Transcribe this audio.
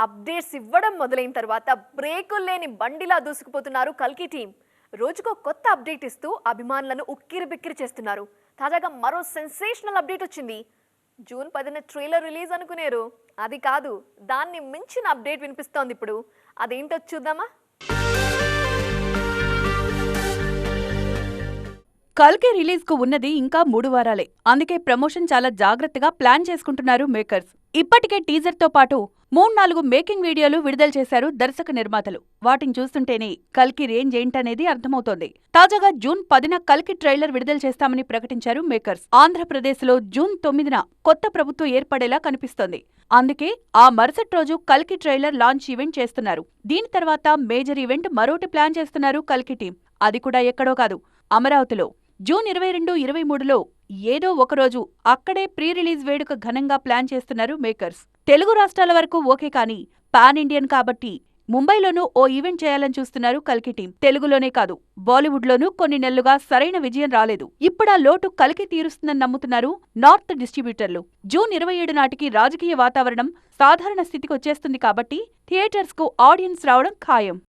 Updates ఇవ్వడం మొదలైన తర్వాత బ్రేకులు లేని బండిలా దూసుకుపోతున్నారు కల్కి టీం. రోజుకో కొత్త అప్డేట్ ఇస్తూ అభిమానులను ఉక్కిరి బిక్కిరి చేస్తున్నారు. తాజాగా మరో సెన్సేషనల్ అప్డేట్ వచ్చింది. జూన్ పదిన ట్రైలర్ రిలీజ్ అనుకునేరు. అది కాదు దాన్ని మించిన అప్డేట్ వినిపిస్తోంది ఇప్పుడు. అదేంటో చూద్దామా? కల్కి రిలీజ్కు ఉన్నది ఇంకా మూడు వారాలే. అందుకే ప్రమోషన్ చాలా జాగ్రత్తగా ప్లాన్ చేసుకుంటున్నారు మేకర్స్. ఇప్పటికే టీజర్తో పాటు మూడు నాలుగు మేకింగ్ వీడియోలు విడుదల చేశారు దర్శక నిర్మాతలు. వాటిని చూస్తుంటేనే కల్కి రేంజ్ ఏంటనేది అర్థమవుతోంది. తాజాగా జూన్ పదిన కల్కి ట్రైలర్ విడుదల చేస్తామని ప్రకటించారు మేకర్స్. ఆంధ్రప్రదేశ్లో జూన్ తొమ్మిదిన కొత్త ప్రభుత్వం ఏర్పడేలా కనిపిస్తోంది. అందుకే ఆ మరుసటి రోజు కల్కి ట్రైలర్ లాంచ్ ఈవెంట్ చేస్తున్నారు. దీని తర్వాత మేజర్ ఈవెంట్ మరోటి ప్లాన్ చేస్తున్నారు కల్కి టీం. అది కూడా ఎక్కడో కాదు అమరావతిలో. జూన్ ఇరవై రెండు ఇరవై మూడులో ఏదో ఒకరోజు అక్కడే ప్రీ రిలీజ్ వేడుక ఘనంగా ప్లాన్ చేస్తున్నారు మేకర్స్. తెలుగు రాష్ట్రాల వరకు ఓకే కానీ పాన్ ఇండియన్ కాబట్టి ముంబైలోనూ ఓ ఈవెంట్ చేయాలని చూస్తున్నారు కల్కి టీం. తెలుగులోనే కాదు బాలీవుడ్లోనూ కొన్ని నెలలుగా సరైన విజయం రాలేదు. ఇప్పుడా లోటు కలికి తీరుస్తుందని నమ్ముతున్నారు నార్త్ డిస్ట్రిబ్యూటర్లు. జూన్ ఇరవై ఏడు నాటికి రాజకీయ వాతావరణం సాధారణ స్థితికి వచ్చేస్తుంది కాబట్టి థియేటర్స్కు ఆడియన్స్ రావడం ఖాయం.